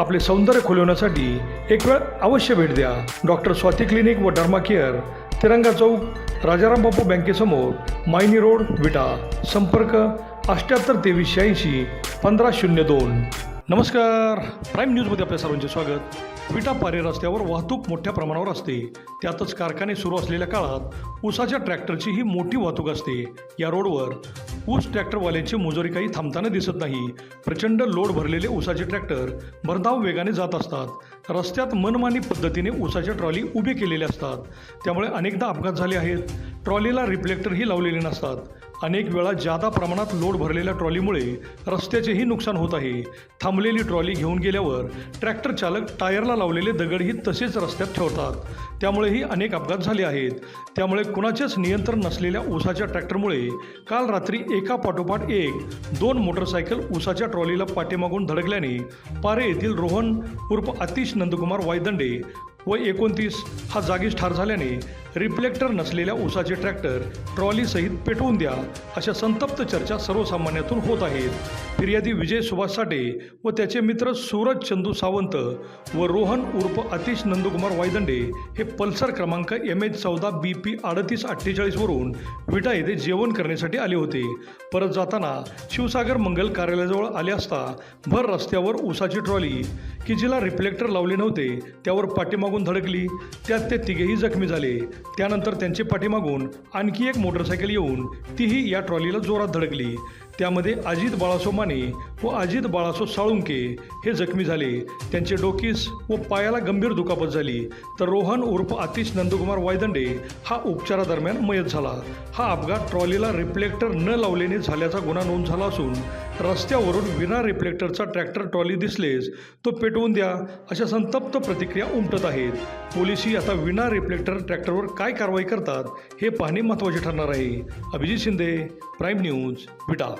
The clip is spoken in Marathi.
आपले सौंदर्य खुलवण्यासाठी एक वेळ अवश्य भेट द्या. डॉक्टर स्वाती क्लिनिक व डर्मा केअर तिरंगा चौक राजाराम बापू बँकेसमोर मायनी रोड विटा. संपर्क अष्ट्याहत्तर तेवीस शहाऐंशी पंधरा शून्य दोन. नमस्कार. प्राईम न्यूजमध्ये आपल्या सर्वांचे स्वागत. विटा पारे रस्त्यावर वाहतूक मोठ्या प्रमाणावर असते. त्यातच कारखाने सुरू असलेल्या काळात उसाच्या ट्रॅक्टरची ही मोठी वाहतूक असते. या रोडवर ऊस ट्रॅक्टरवाल्यांची मुजोरी काही थांबताना दिसत नाही. प्रचंड लोड भरलेले ऊसाचे ट्रॅक्टर भरधाव वेगाने जात असतात. रस्त्यात मनमानी पद्धतीने ऊसाच्या ट्रॉली उभे केलेले असतात. त्यामुळे अनेकदा अपघात झाले आहेत. ट्रॉलीला रिफ्लेक्टरही लावलेले नसतात. अनेक वेळा जादा प्रमाणात लोड भरलेल्या ट्रॉलीमुळे रस्त्याचेही नुकसान होत आहे. थांबलेली ट्रॉली घेऊन गेल्यावर ट्रॅक्टर चालक टायरला लावलेले दगडही तसेच रस्त्यात ठेवतात. त्यामुळेही अनेक अपघात झाले आहेत. त्यामुळे कुणाचेच नियंत्रण नसलेल्या ऊसाच्या ट्रॅक्टरमुळे काल रात्री एका पाठोपाठ एक दोन मोटरसायकल ऊसाच्या ट्रॉलीला पाठीमागून धडकल्याने पारे येथील रोहन उर्फ अतिश नंदकुमार वायदंडे व एकोणतीस हा जागीच ठार झाल्याने रिफ्लेक्टर नसलेल्या ऊसाचे ट्रॅक्टर ट्रॉलीसहित पेटवून द्या अशा संतप्त चर्चा सर्वसामान्यातून होत आहेत. फिर्यादी विजय सुभाष साठे व त्याचे मित्र सूरज चंदू सावंत व रोहन उर्फ अतिश नंदकुमार वायदंडे हे पल्सर क्रमांक एम एच चौदा बी पी अडतीस अठ्ठेचाळीसवरून विटा येथे जेवण करण्यासाठी आले होते. परत जाताना शिवसागर मंगल कार्यालयाजवळ आले असता भर रस्त्यावर ऊसाची ट्रॉली की जिला रिफ्लेक्टर लावले नव्हते त्यावर पाठीमागून धडकली. त्यात ते तिघेही जखमी झाले. त्यानंतर त्यांचे पाठीमागून आणखी एक मोटरसायकल येऊन तीही या ट्रॉलीला जोरात धडकली. त्यामध्ये अजित बाळासो माने व अजित बाळासो साळुंके हे जखमी झाले. त्यांचे डोकीस व पायाला गंभीर दुखापत झाली. तर रोहन उर्फ आतिश नंदकुमार वायदंडे हा उपचारादरम्यान मयत झाला. हा अपघात ट्रॉलीला रिफ्लेक्टर न लावल्याने झाल्याचा गुन्हा नोंद झाला असून रस्त्यावरून विना रिफ्लेक्टरचा ट्रॅक्टर ट्रॉली दिसलेच तो पेटवून द्या अशा संतप्त प्रतिक्रिया उमटत आहेत. पोलिसही आता विना रिफ्लेक्टर ट्रॅक्टरवर काय कारवाई करतात हे पाहणे महत्त्वाचे ठरणार आहे. Abhijit Shinde prime news Vita.